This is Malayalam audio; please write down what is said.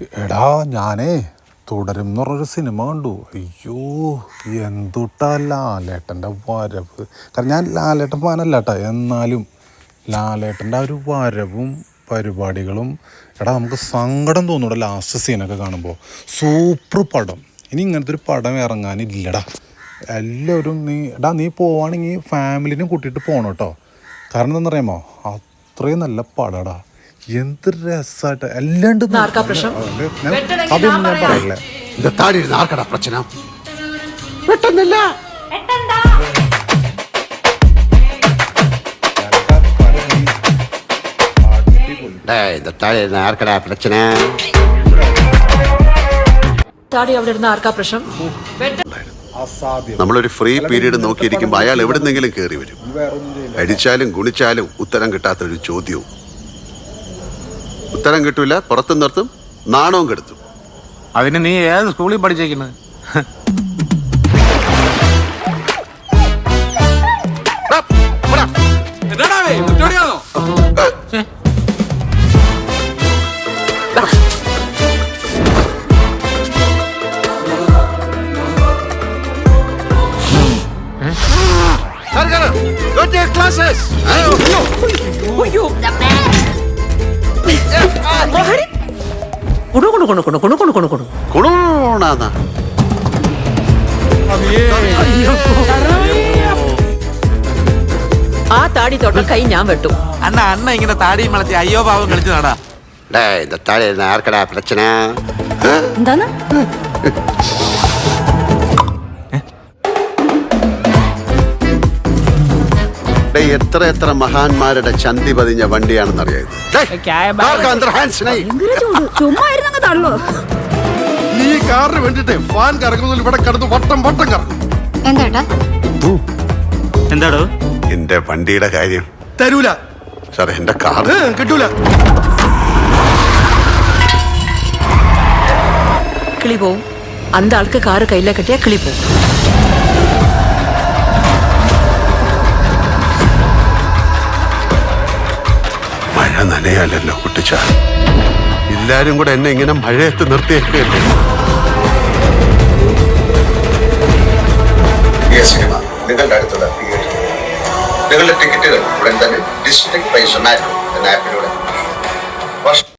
എടാ ഞാനേ തുടരും എന്ന് പറഞ്ഞൊരു സിനിമ കണ്ടു. അയ്യോ എന്തുട്ടാ ലാലേട്ടന്റെ വരവ്. കാരണം ഞാൻ ലാലേട്ടൻ ഫാനല്ല കേട്ടോ എന്നാലും ലാലേട്ടന്റെ ആ ഒരു വരവും പരിപാടികളും എടാ നമുക്ക് സങ്കടം തോന്നൂടെ ലാസ്റ്റ് സീനൊക്കെ കാണുമ്പോൾ സൂപ്പർ പടം. ഇനി ഇങ്ങനത്തെ ഒരു പടം ഇറങ്ങാനില്ലടാ. എല്ലാവരും നീ എടാ നീ പോവാണെങ്കിൽ ഫാമിലിനെ കൂട്ടിയിട്ട് പോകണം കേട്ടോ. കാരണം എന്താണെന്നറിയാമോ അത്രയും നല്ല പടടാ. എന്ത് രസമായിട്ട് എല്ലാണ്ട് ആർക്കാ പ്രശ്നം? അതൊന്നും ഞാൻ പറയില്ല இந்த தாடி இருந்த ஆர்க்கடா பிரச்சனை வெட்டந்தில்ல டேய் இந்த தாடி இருந்த ஆர்க்கடா பிரச்சனை താടി അവിടെ ഇരുന്ന ആർക്കാ പ്രശ്നം അസാധ്യം നമ്മളൊരു ഫ്രീ പീരീഡ് നോക്കിയിരിക്കുമ്പോൾ അയാൾ എവിടുന്നെങ്കിലും കയറി വരും വേറൊന്നും ചെയ്യില്ല അടിച്ചാലും ഗുണിച്ചാലും ഉത്തരം കിട്ടാത്തൊരു ചോദ്യവും ഉത്തരം കിട്ടൂല പുറത്തു നിർത്തും നാണവും കെടുത്തു അതിന് നീ ഏത് സ്കൂളിൽ പഠിച്ചേക്കുന്നത് Go take classes! Ayo, ayo! The man! കുണു കുണു കുണു കുണു കുണു കുണു കുണു കുണു കുണൂണാന്നാ ആ താടി തൊട്ട കൈ ഞാൻ വെട്ടും അണ്ണ അണ്ണ ഇങ്ങനെ താടിയും വളർത്തി അയ്യോ പാവം കളിച്ചു നടാ டேய் இந்த தாடி இருந்த ஆர்க்கடா பிரச்சனை എന്താണ് ഡേയ് എത്ര എത്ര മഹാന്മാരുടെ ചന്തി പതിഞ്ഞ വണ്ടിയാണെന്നറിയാം നീ. കാറിന് വേണ്ടിട്ട് ഫാൻ കറങ്ങുന്നതിൽ ഇവിടെ കിടന്ന് വട്ടം വട്ടം കറങ്ങും. എന്താ എന്താടോ? എന്റെ വണ്ടിയുടെ കാര്യം. തരൂല. സാറേ എന്റെ കാർ. കിട്ടൂല. കിളി പോവും. അന്ത ആൾക്ക് കാറ് കയ്യിലെ കെട്ടിയാ കിളി പോവും. മഴ നനയാലല്ലോ കുട്ടിച്ച. എല്ലാരും കൂടെ എന്നെ ഇങ്ങനെ മഴയത്ത് നിർത്തിയേക്കല്ലേ? നിങ്ങളുടെ അടുത്തുള്ള നിങ്ങളുടെ ടിക്കറ്റുകൾ ഉടൻ തന്നെ ഡിസ്ട്രിക്ട് ബൈ സൊമാറ്റോ എന്ന ആപ്പിലൂടെ